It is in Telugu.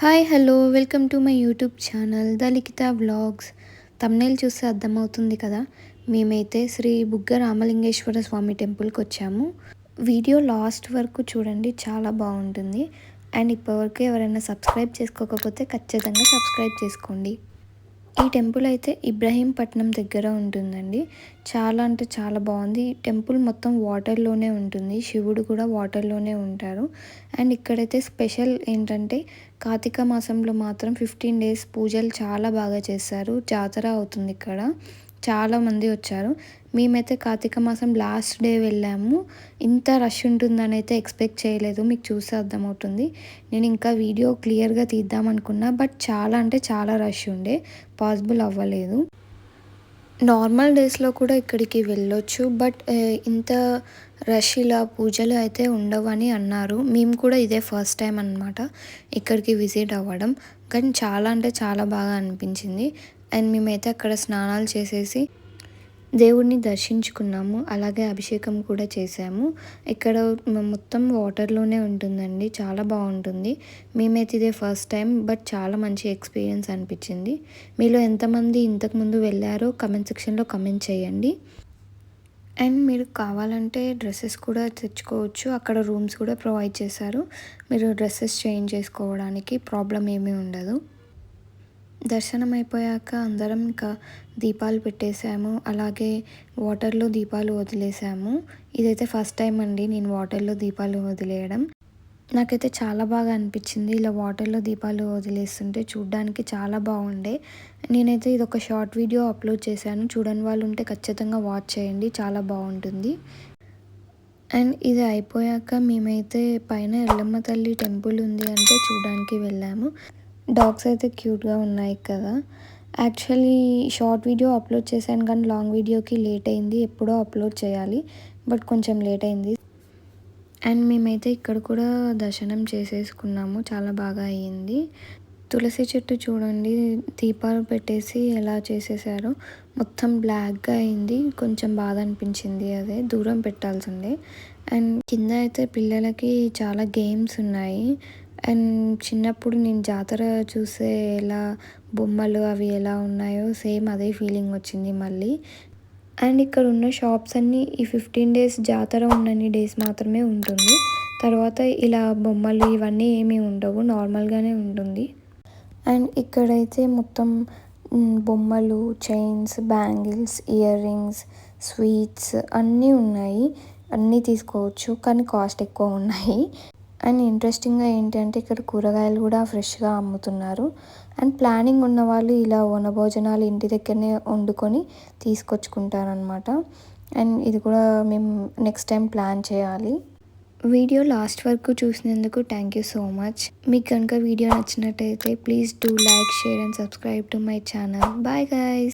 Hi hello welcome to my YouTube channel the Likhitha vlogs. Thumbnail చూస్తే అర్థమవుతుంది కదా? మేమైతే శ్రీ బుగ్గ రామలింగేశ్వర స్వామి టెంపుల్కి వచ్చాము. వీడియో లాస్ట్ వరకు చూడండి చాలా బాగుంటుంది. అండ్ ఇప్పటివరకు ఎవరైనా సబ్స్క్రైబ్ చేసుకోకపోతే ఖచ్చితంగా సబ్స్క్రైబ్ చేసుకోండి. ఈ టెంపుల్ అయితే ఇబ్రహీంపట్నం దగ్గర ఉంటుందండి. చాలా అంటే చాలా బాగుంది. టెంపుల్ మొత్తం వాటర్లోనే ఉంటుంది. శివుడు కూడా వాటర్లోనే ఉంటారు. అండ్ ఇక్కడైతే స్పెషల్ ఏంటంటే కార్తీక మాసంలో మాత్రం ఫిఫ్టీన్ డేస్ పూజలు చాలా బాగా చేస్తారు. జాతర అవుతుంది ఇక్కడ. చాలామంది వచ్చారు. మేమైతే కార్తీక మాసం లాస్ట్ డే వెళ్ళాము. ఇంత రష్ ఉంటుందని అయితే ఎక్స్పెక్ట్ చేయలేదు. మీకు చూస్తే అర్థమవుతుంది. నేను ఇంకా వీడియో క్లియర్గా తీద్దాం అనుకున్నా. బట్ చాలా అంటే చాలా రష్ ఉండే. పాసిబుల్ అవ్వలేదు. నార్మల్ డేస్లో కూడా ఇక్కడికి వెళ్ళొచ్చు. బట్ ఇంత రష్ ఇలా పూజలు అయితే ఉండవని అన్నారు. మేము కూడా ఇదే ఫస్ట్ టైం అనమాట ఇక్కడికి విజిట్ అవ్వడం. కానీ చాలా అంటే చాలా బాగా అనిపించింది. అండ్ మేమైతే అక్కడ స్నానాలు చేసేసి దేవుడిని దర్శించుకున్నాము. అలాగే అభిషేకం కూడా చేసాము ఇక్కడ మొత్తం వాటర్లోనే ఉంటుందండి. చాలా బాగుంటుంది. మేమైతే ఇదే ఫస్ట్ టైం బట్ చాలా మంచి ఎక్స్పీరియన్స్ అనిపించింది. మీలో ఎంతమంది ఇంతకుముందు వెళ్ళారో కమెంట్ సెక్షన్లో కమెంట్ చేయండి. అండ్ మీరు కావాలంటే డ్రెస్సెస్ కూడా తెచ్చుకోవచ్చు. అక్కడ రూమ్స్ కూడా ప్రొవైడ్ చేశారు. మీరు డ్రెస్సెస్ చేంజ్ చేసుకోవడానికి ప్రాబ్లం ఏమీ ఉండదు. దర్శనం అయిపోయాక అందరం ఇంకా దీపాలు పెట్టేశాము. అలాగే వాటర్లో దీపాలు వదిలేసాము ఇదైతే ఫస్ట్ టైం అండి నేను వాటర్లో దీపాలు వదిలేయడం. నాకైతే చాలా బాగా అనిపించింది ఇలా వాటర్లో దీపాలు వదిలేస్తుంటే చూడ్డానికి చాలా బాగుండే. నేనైతే ఇది ఒక షార్ట్ వీడియో అప్లోడ్ చేశాను. చూడని వాళ్ళు ఉంటే ఖచ్చితంగా వాచ్ చేయండి చాలా బాగుంటుంది. అండ్ ఇది అయిపోయాక మేమైతే పైన ఎల్లమ్మ తల్లి టెంపుల్ ఉంది అంటే చూడడానికి వెళ్ళాము. డాగ్స్ అయితే క్యూట్గా ఉన్నాయి కదా. యాక్చువల్లీ షార్ట్ వీడియో అప్లోడ్ చేశాను కానీ లాంగ్ వీడియోకి లేట్ అయింది. ఎప్పుడో అప్లోడ్ చేయాలి బట్ కొంచెం లేట్ అయింది. అండ్ మేమైతే ఇక్కడ కూడా దర్శనం చేసేసుకున్నాము. చాలా బాగా అయ్యింది. తులసి చెట్టు చూడండి దీపాలు పెట్టేసి ఎలా చేసేసారో. మొత్తం బ్లాక్గా అయింది. కొంచెం బాధ అనిపించింది అదే దూరం పెట్టాల్సిందే. అండ్ కింద అయితే పిల్లలకి చాలా గేమ్స్ ఉన్నాయి. అండ్ చిన్నప్పుడు నేను జాతర చూసే ఎలా బొమ్మలు అవి ఎలా ఉన్నాయో సేమ్ అదే ఫీలింగ్ వచ్చింది మళ్ళీ. అండ్ ఇక్కడ ఉన్న షాప్స్ అన్నీ ఈ ఫిఫ్టీన్ డేస్ జాతర ఉన్నన్ని డేస్ మాత్రమే ఉంటుంది. తర్వాత ఇలా బొమ్మలు ఇవన్నీ ఏమీ ఉండవు నార్మల్గానే ఉంటుంది. అండ్ ఇక్కడైతే మొత్తం బొమ్మలు chains bangles earrings sweets అన్నీ ఉన్నాయి. అన్నీ తీసుకోవచ్చు కానీ కాస్ట్ ఎక్కువ ఉన్నాయి. అండ్ ఇంట్రెస్టింగ్గా ఏంటంటే ఇక్కడ కూరగాయలు కూడా ఫ్రెష్గా అమ్ముతున్నారు. అండ్ ప్లానింగ్ ఉన్న వాళ్ళు ఇలా వనభోజనాలు ఇంటి దగ్గరనే వండుకొని తీసుకొచ్చుకుంటారనమాట అండ్ ఇది కూడా మేము నెక్స్ట్ టైం ప్లాన్ చేయాలి. వీడియో లాస్ట్ వరకు చూసినందుకు థ్యాంక్ యూ సో మచ్. మీకు కనుక వీడియో నచ్చినట్టయితే please do like share and subscribe to my channel. Bye guys